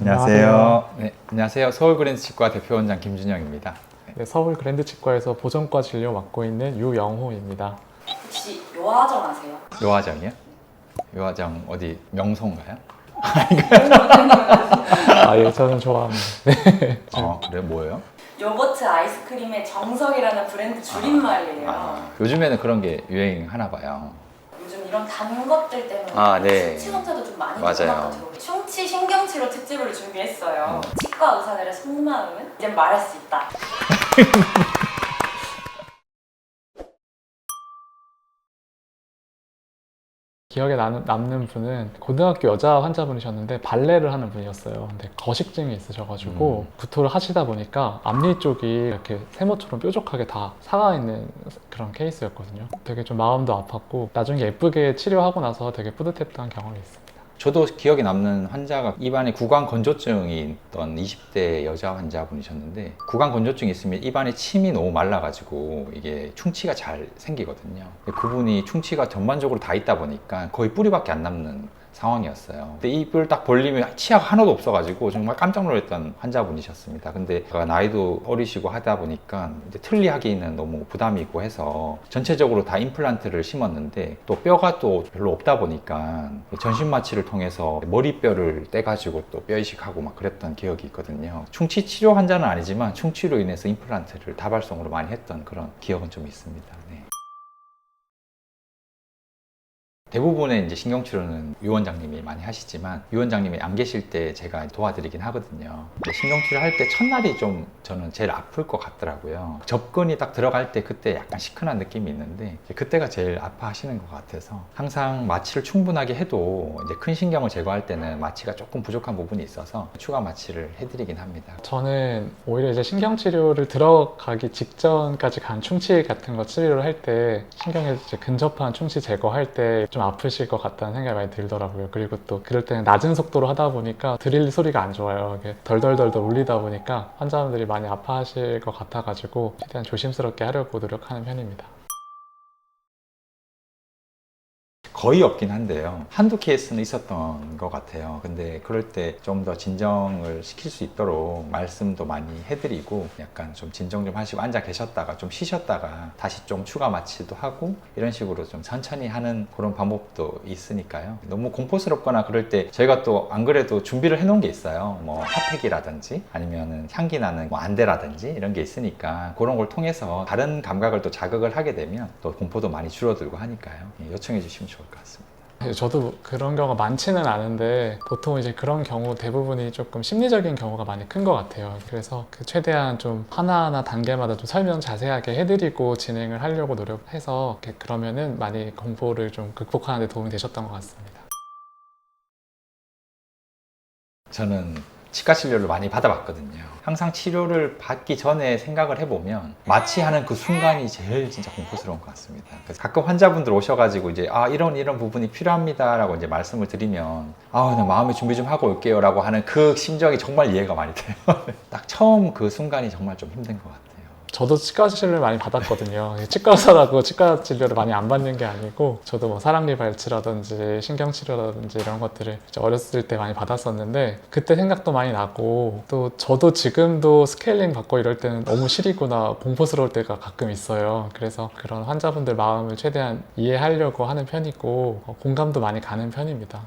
안녕하세요. 네, 안녕하세요. 서울 그랜드 치과 대표원장 김준영입니다. 네, 서울 그랜드 치과에서 보정과 진료 맡고 있는 유영호입니다. 혹시 요화정 아세요? 요화정이요? 요화정 어디 명소인가요? 아, 예, 저는 좋아합니다. 어, 그래 뭐예요? 요거트 아이스크림의 정석이라는 브랜드 줄임말이에요. 아, 요즘에는 그런 게 유행하나 봐요. 이런 단 것들 때문에 아, 네. 충치 검사도 좀 많이 맞아요. 들어가지고 충치 신경치료 특집을 준비했어요. 음. 치과 의사 들의 속마음은 이제 말할 수 있다. 기억에 남, 남는 분은 고등학교 여자 환자분이셨는데 발레를 하는 분이었어요. 근데 거식증이 있으셔가지고 음. 구토를 하시다 보니까 앞니 쪽이 이렇게 세모처럼 뾰족하게 다 사가 있는 그런 케이스였거든요. 되게 좀 마음도 아팠고 나중에 예쁘게 치료하고 나서 되게 뿌듯했던 경험이 있습니다. 저도 기억에 남는 환자가 입안에 구강 건조증이 있던 20대 여자 환자분이셨는데 구강 건조증이 있으면 입안에 침이 너무 말라가지고 이게 충치가 잘 생기거든요. 그분이 충치가 전반적으로 다 있다 보니까 거의 뿌리밖에 안 남는 상황이었어요. 근데 입을 딱 벌리면 치아가 하나도 없어가지고 정말 깜짝 놀랐던 환자분이셨습니다. 근데 나이도 어리시고 하다 보니까 이제 틀리하기는 너무 부담이 있고 해서 전체적으로 다 임플란트를 심었는데 또 뼈가 또 별로 없다 보니까 전신 마취를 통해서 머리뼈를 떼가지고 또 뼈 이식하고 막 그랬던 기억이 있거든요. 충치 치료 환자는 아니지만 충치로 인해서 임플란트를 다발성으로 많이 했던 그런 기억은 좀 있습니다. 네. 대부분의 이제 신경치료는 유 원장님이 많이 하시지만 유 원장님이 안 계실 때 제가 도와드리긴 하거든요. 신경치료 할 때 첫날이 좀 저는 제일 아플 것 같더라고요. 접근이 딱 들어갈 때 그때 약간 시큰한 느낌이 있는데 그때가 제일 아파하시는 것 같아서 항상 마취를 충분하게 해도 이제 큰 신경을 제거할 때는 마취가 조금 부족한 부분이 있어서 추가 마취를 해드리긴 합니다. 저는 오히려 이제 신경치료를 들어가기 직전까지 간 충치 같은 거 치료를 할 때 신경에 근접한 충치 제거할 때좀 아프실 것 같다는 생각이 많이 들더라고요. 그리고 또 그럴 때는 낮은 속도로 하다 보니까 드릴 소리가 안 좋아요. 이게 덜덜덜덜 울리다 보니까 환자분들이 많이 아파하실 것 같아가지고 최대한 조심스럽게 하려고 노력하는 편입니다. 거의 없긴 한데요. 한두 케이스는 있었던 것 같아요. 근데 그럴 때 좀 더 진정을 시킬 수 있도록 말씀도 많이 해드리고 약간 좀 진정 좀 하시고 앉아 계셨다가 좀 쉬셨다가 다시 좀 추가 마취도 하고 이런 식으로 좀 천천히 하는 그런 방법도 있으니까요. 너무 공포스럽거나 그럴 때 저희가 또 안 그래도 준비를 해놓은 게 있어요. 뭐 핫팩이라든지 아니면은 향기 나는 뭐 안대라든지 이런 게 있으니까 그런 걸 통해서 다른 감각을 또 자극을 하게 되면 또 공포도 많이 줄어들고 하니까요. 예, 요청해 주시면 좋을 것 같 습니다. 네, 저도 그런 경우가 많지는 않은데 보통 이제 그런 경우 대부분이 조금 심리적인 경우가 많이 큰 것 같아요. 그래서 그 최대한 좀 하나하나 단계마다 좀 설명 자세하게 해드리고 진행을 하려고 노력해서 그러면은 많이 공포를 좀 극복하는 데 도움이 되셨던 것 같습니다. 저는 치과 치료를 많이 받아봤거든요. 항상 치료를 받기 전에 생각을 해보면 마취하는 그 순간이 제일 진짜 공포스러운 것 같습니다. 그래서 가끔 환자분들 오셔가지고 이제 아 이런 이런 부분이 필요합니다라고 이제 말씀을 드리면 아 그냥 마음의 준비 좀 하고 올게요라고 하는 그 심정이 정말 이해가 많이 돼요. 딱 처음 그 순간이 정말 좀 힘든 것 같아요. 저도 치과 치료를 많이 받았거든요. 치과 의사라고 치과 진료를 많이 안 받는 게 아니고 저도 뭐 사랑니 발치라든지 신경 치료라든지 이런 것들을 어렸을 때 많이 받았었는데 그때 생각도 많이 나고 또 저도 지금도 스케일링 받고 이럴 때는 너무 시리구나 공포스러울 때가 가끔 있어요. 그래서 그런 환자분들 마음을 최대한 이해하려고 하는 편이고 어, 공감도 많이 가는 편입니다.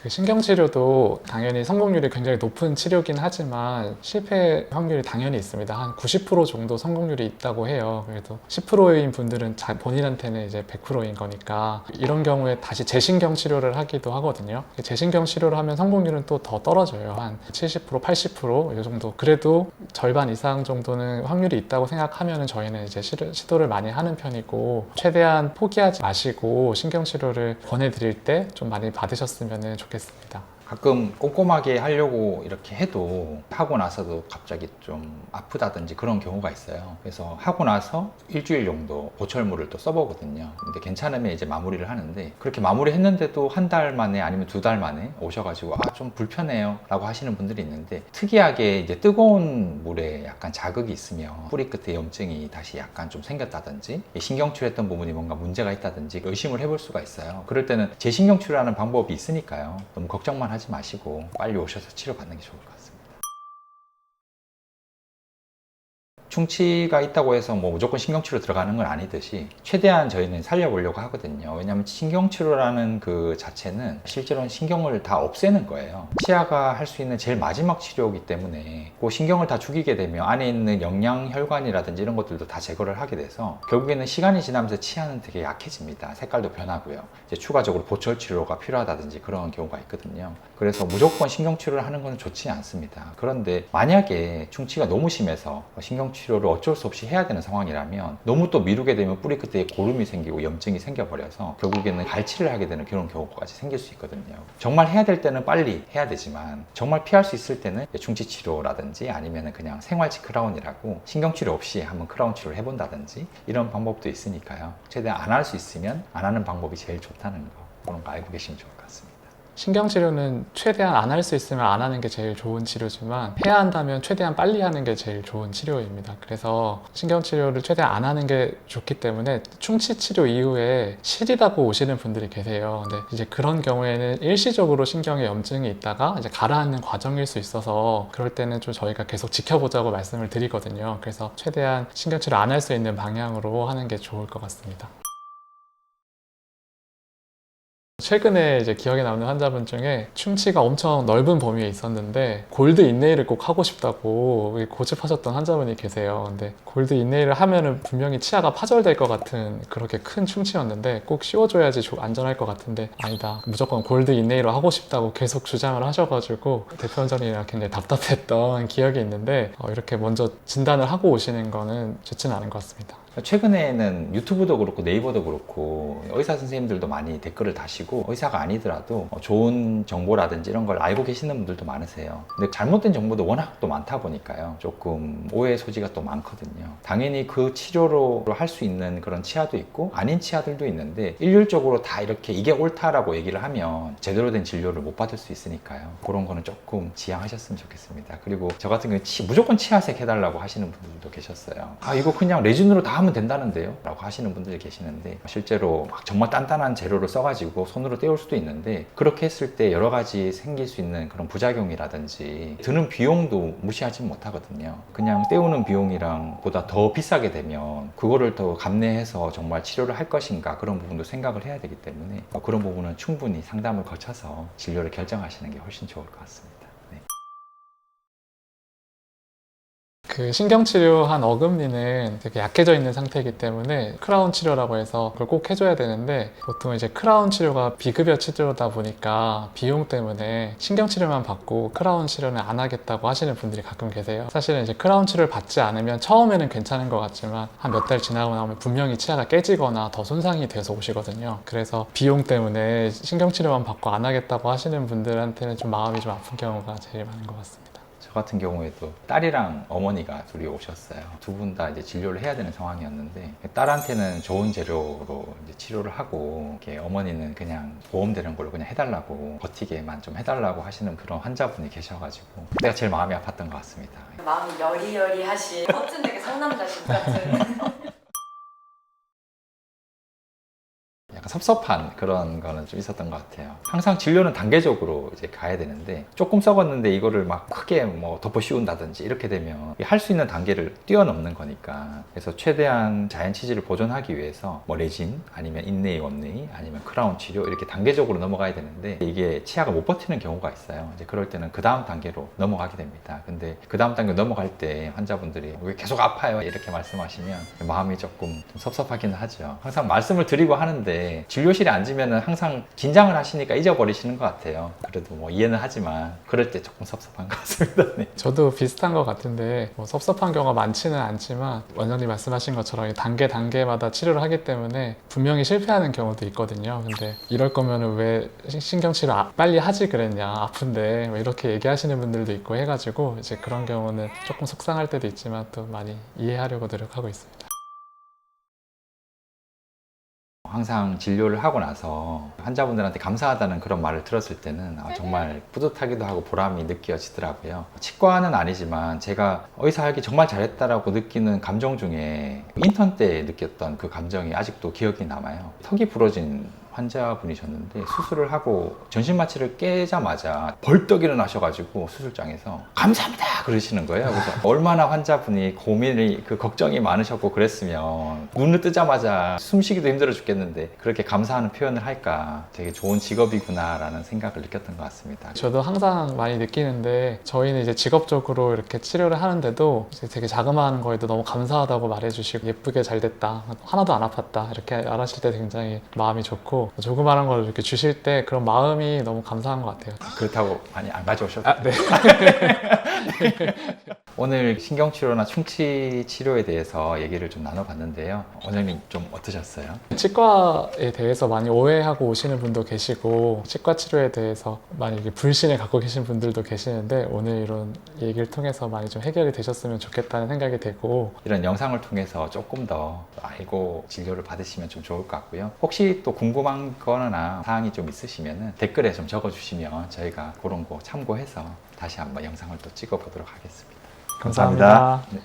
그 신경치료도 당연히 성공률이 굉장히 높은 치료긴 하지만 실패 확률이 당연히 있습니다. 한 90% 정도 성공률이 있다고 해요. 그래도 10%인 분들은 자- 본인한테는 이제 100%인 거니까 이런 경우에 다시 재신경 치료를 하기도 하거든요. 재신경 치료를 하면 성공률은 또 더 떨어져요. 한 70%, 80%이 정도. 그래도 절반 이상 정도는 확률이 있다고 생각하면 저희는 이제 시도를 많이 하는 편이고 최대한 포기하지 마시고 신경 치료를 권해드릴 때 좀 많이 받으셨으면 좋겠습니다. 좋겠습니다. 가끔 꼼꼼하게 하려고 이렇게 해도 하고 나서도 갑자기 좀 아프다든지 그런 경우가 있어요. 그래서 하고 나서 일주일 정도 보철물을 또 써보거든요. 근데 괜찮으면 이제 마무리를 하는데 그렇게 마무리했는데도 한 달 만에 아니면 두 달 만에 오셔가지고 아 좀 불편해요 라고 하시는 분들이 있는데 특이하게 이제 뜨거운 물에 약간 자극이 있으면 뿌리 끝에 염증이 다시 약간 좀 생겼다든지 신경치료했던 부분이 뭔가 문제가 있다든지 의심을 해볼 수가 있어요. 그럴 때는 재신경치료라는 방법이 있으니까요. 너무 걱정만 하지 마시고 빨리 오셔서 치료받는 게 좋을 것 같습니 충치가 있다고 해서 뭐 무조건 신경치료 들어가는 건 아니듯이 최대한 저희는 살려보려고 하거든요. 왜냐하면 신경치료라는 그 자체는 실제로는 신경을 다 없애는 거예요. 치아가 할 수 있는 제일 마지막 치료이기 때문에 그 신경을 다 죽이게 되면 안에 있는 영양 혈관이라든지 이런 것들도 다 제거를 하게 돼서 결국에는 시간이 지나면서 치아는 되게 약해집니다. 색깔도 변하고요. 이제 추가적으로 보철 치료가 필요하다든지 그런 경우가 있거든요. 그래서 무조건 신경치료를 하는 건 좋지 않습니다. 그런데 만약에 충치가 너무 심해서 신경 치료를 어쩔 수 없이 해야 되는 상황이라면 너무 또 미루게 되면 뿌리 끝에 고름이 생기고 염증이 생겨버려서 결국에는 발치를 하게 되는 그런 경우까지 생길 수 있거든요. 정말 해야 될 때는 빨리 해야 되지만 정말 피할 수 있을 때는 충치 치료라든지 아니면 그냥 생활치 크라운이라고 신경치료 없이 한번 크라운 치료를 해본다든지 이런 방법도 있으니까요. 최대한 안 할 수 있으면 안 하는 방법이 제일 좋다는 거 그런 거 알고 계시면 좋을 것 같습니다. 신경치료는 최대한 안 할 수 있으면 안 하는 게 제일 좋은 치료지만 해야 한다면 최대한 빨리 하는 게 제일 좋은 치료입니다. 그래서 신경치료를 최대한 안 하는 게 좋기 때문에 충치 치료 이후에 시리다고 오시는 분들이 계세요. 근데 이제 그런 경우에는 일시적으로 신경에 염증이 있다가 이제 가라앉는 과정일 수 있어서 그럴 때는 좀 저희가 계속 지켜보자고 말씀을 드리거든요. 그래서 최대한 신경치료 안 할 수 있는 방향으로 하는 게 좋을 것 같습니다. 최근에 이제 기억에 남는 환자분 중에 충치가 엄청 넓은 범위에 있었는데 골드 인네일을 꼭 하고 싶다고 고집하셨던 환자분이 계세요. 근데 골드 인네일을 하면은 분명히 치아가 파절될 것 같은 그렇게 큰 충치였는데 꼭 씌워줘야지 조- 안전할 것 같은데 아니다. 무조건 골드 인네일을 하고 싶다고 계속 주장을 하셔가지고 대표 원장님이랑 굉장히 답답했던 기억이 있는데 어, 이렇게 먼저 진단을 하고 오시는 거는 좋지는 않은 것 같습니다. 최근에는 유튜브도 그렇고 네이버도 그렇고 의사 선생님들도 많이 댓글을 다시고 의사가 아니더라도 좋은 정보라든지 이런 걸 알고 계시는 분들도 많으세요. 근데 잘못된 정보도 워낙 또 많다 보니까요. 조금 오해 소지가 또 많거든요. 당연히 그 치료로 할 수 있는 그런 치아도 있고 아닌 치아들도 있는데 일률적으로 다 이렇게 이게 옳다라고 얘기를 하면 제대로 된 진료를 못 받을 수 있으니까요. 그런 거는 조금 지양하셨으면 좋겠습니다. 그리고 저 같은 경우에 치- 무조건 치아색 해달라고 하시는 분들도 계셨어요. 아 이거 그냥 레진으로 다 하면 된다는데요? 라고 하시는 분들이 계시는데 실제로 막 정말 단단한 재료를 써가지고 손으로 떼올 수도 있는데 그렇게 했을 때 여러 가지 생길 수 있는 그런 부작용이라든지 드는 비용도 무시하지 못하거든요. 그냥 떼우는 비용이랑 보다 더 비싸게 되면 그거를 더 감내해서 정말 치료를 할 것인가 그런 부분도 생각을 해야 되기 때문에 그런 부분은 충분히 상담을 거쳐서 진료를 결정하시는 게 훨씬 좋을 것 같습니다. 그 신경치료 한 어금니는 되게 약해져 있는 상태이기 때문에 크라운 치료라고 해서 그걸 꼭 해줘야 되는데 보통 이제 크라운 치료가 비급여 치료다 보니까 비용 때문에 신경치료만 받고 크라운 치료는 안 하겠다고 하시는 분들이 가끔 계세요. 사실은 이제 크라운 치료를 받지 않으면 처음에는 괜찮은 것 같지만 한 몇 달 지나고 나면 분명히 치아가 깨지거나 더 손상이 돼서 오시거든요. 그래서 비용 때문에 신경치료만 받고 안 하겠다고 하시는 분들한테는 좀 마음이 좀 아픈 경우가 제일 많은 것 같습니다. 저 같은 경우에도 딸이랑 어머니가 둘이 오셨어요. 두 분 다 이제 진료를 해야 되는 상황이었는데 딸한테는 좋은 재료로 이제 치료를 하고 이렇게 어머니는 그냥 보험 되는 걸로 그냥 해달라고 버티게만 좀 해달라고 하시는 그런 환자분이 계셔가지고 그때가 제일 마음이 아팠던 것 같습니다. 마음이 여리여리하신 멋진 되게 상남자신 같은 약간 섭섭한 그런 거는 좀 있었던 것 같아요. 항상 진료는 단계적으로 이제 가야 되는데 조금 썩었는데 이거를 막 크게 뭐 덮어 씌운다든지 이렇게 되면 할 수 있는 단계를 뛰어넘는 거니까 그래서 최대한 자연 치질을 보존하기 위해서 뭐 레진 아니면 인네이 원네이 아니면 크라운 치료 이렇게 단계적으로 넘어가야 되는데 이게 치아가 못 버티는 경우가 있어요. 이제 그럴 때는 그 다음 단계로 넘어가게 됩니다. 근데 그 다음 단계 넘어갈 때 환자분들이 왜 계속 아파요 이렇게 말씀하시면 마음이 조금 좀 섭섭하기는 하죠. 항상 말씀을 드리고 하는데 진료실에 앉으면 항상 긴장을 하시니까 잊어버리시는 것 같아요. 그래도 뭐 이해는 하지만 그럴 때 조금 섭섭한 것 같습니다. 네. 저도 비슷한 것 같은데 뭐 섭섭한 경우가 많지는 않지만 원장님 말씀하신 것처럼 이 단계 단계마다 치료를 하기 때문에 분명히 실패하는 경우도 있거든요. 근데 이럴 거면은 왜 신- 신경치료 아- 빨리 하지 그랬냐 아픈데 뭐 이렇게 얘기하시는 분들도 있고 해가지고 이제 그런 경우는 조금 속상할 때도 있지만 또 많이 이해하려고 노력하고 있습니 항상 진료를 하고 나서 환자분들한테 감사하다는 그런 말을 들었을 때는 아, 정말 뿌듯하기도 하고 보람이 느껴지더라고요. 치과는 아니지만 제가 의사 하기 정말 잘했다라고 느끼는 감정 중에 인턴 때 느꼈던 그 감정이 아직도 기억이 남아요. 턱이 부러진 환자분이셨는데 수술을 하고 전신 마취를 깨자마자 벌떡 일어나셔가지고 수술장에서 감사합니다 그러시는 거예요. 그래서 얼마나 환자분이 고민이 그 걱정이 많으셨고 그랬으면 눈을 뜨자마자 숨쉬기도 힘들어 죽겠는데 그렇게 감사하는 표현을 할까 되게 좋은 직업이구나라는 생각을 느꼈던 것 같습니다. 저도 항상 많이 느끼는데 저희는 이제 직업적으로 이렇게 치료를 하는데도 되게 자그마한 거에도 너무 감사하다고 말해주시고 예쁘게 잘 됐다 하나도 안 아팠다 이렇게 말하실 때 굉장히 마음이 좋고 조그마한 걸 이렇게 주실 때 그런 마음이 너무 감사한 것 같아요. 그렇다고 많이 안 가져오셔도 아, 네. 오늘 신경치료나 충치 치료에 대해서 얘기를 좀 나눠봤는데요. 원장님 좀 어떠셨어요? 치과에 대해서 많이 오해하고 오시는 분도 계시고 치과 치료에 대해서 많이 이렇게 불신을 갖고 계신 분들도 계시는데 오늘 이런 얘기를 통해서 많이 좀 해결이 되셨으면 좋겠다는 생각이 되고 이런 영상을 통해서 조금 더 알고 진료를 받으시면 좀 좋을 것 같고요. 혹시 또 궁금한 거나 사항이 좀 있으시면 댓글에 좀 적어주시면 저희가 그런 거 참고해서 다시 한번 영상을 또 찍어보도록 하겠습니다. 감사합니다. 네.